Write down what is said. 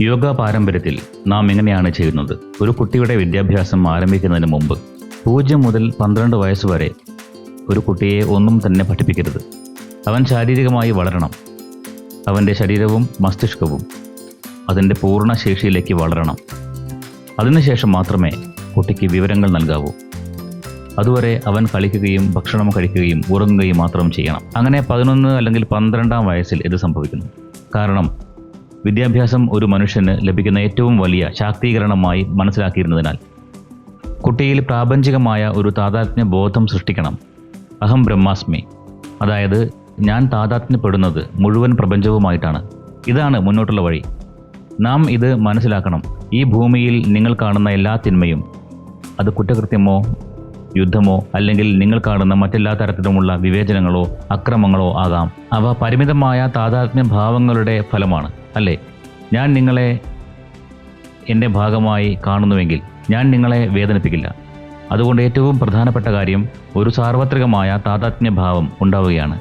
യോഗ പാരമ്പര്യത്തിൽ നാം എങ്ങനെയാണ് ചെയ്യുന്നത്? ഒരു കുട്ടിയുടെ വിദ്യാഭ്യാസം ആരംഭിക്കുന്നതിന് മുമ്പ് പൂജ്യം മുതൽ പന്ത്രണ്ട് വയസ്സ് വരെ ഒരു കുട്ടിയെ ഒന്നും തന്നെ പഠിപ്പിക്കരുത്. അവൻ ശാരീരികമായി വളരണം. അവന്റെ ശരീരവും മസ്തിഷ്കവും അതിന്റെ പൂർണ ശേഷിയിലേക്ക് വളരണം. അതിനുശേഷം മാത്രമേ കുട്ടിക്ക് വിവരങ്ങൾ നൽകാവൂ. അതുവരെ അവൻ കളിക്കുകയും ഭക്ഷണം കഴിക്കുകയും ഉറങ്ങുകയും മാത്രം ചെയ്യണം. അങ്ങനെ പതിനൊന്ന് അല്ലെങ്കിൽ പന്ത്രണ്ടാം വയസ്സിൽ ഇത് സംഭവിക്കുന്നു. കാരണം വിദ്യാഭ്യാസം ഒരു മനുഷ്യന് ലഭിക്കുന്ന ഏറ്റവും വലിയ ശാക്തീകരണമായി മനസ്സിലാക്കിയിരുന്നതിനാൽ കുട്ടിയിൽ പ്രാപഞ്ചികമായ ഒരു താതാത്മ്യ ബോധം സൃഷ്ടിക്കണം. അഹം ബ്രഹ്മാസ്മി. അതായത് ഞാൻ താതാത്മ്യപ്പെടുന്നത് മുഴുവൻ പ്രപഞ്ചവുമായിട്ടാണ്. ഇതാണ് മുന്നോട്ടുള്ള വഴി. നാം ഇത് മനസ്സിലാക്കണം. ഈ ഭൂമിയിൽ നിങ്ങൾ കാണുന്ന എല്ലാ തിന്മയും. അത് കുറ്റകൃത്യമോ യുദ്ധമോ അല്ലെങ്കിൽ നിങ്ങൾ കാണുന്ന മറ്റെല്ലാ തരത്തിലുമുള്ള വിവേചനങ്ങളോ അക്രമങ്ങളോ ആകാം. അവ പരിമിതമായ താതാത്മ്യ ഭാവങ്ങളുടെ ഫലമാണ് അല്ലേ? ഞാൻ നിങ്ങളെ എന്റെ ഭാഗമായി കാണുന്നുവെങ്കിൽ ഞാൻ നിങ്ങളെ വേദനിപ്പിക്കില്ല. അതുകൊണ്ട് ഏറ്റവും പ്രധാനപ്പെട്ട കാര്യം ഒരു സാർവത്രികമായ താതാത്മ്യ ഭാവം ഉണ്ടാവുകയാണ്.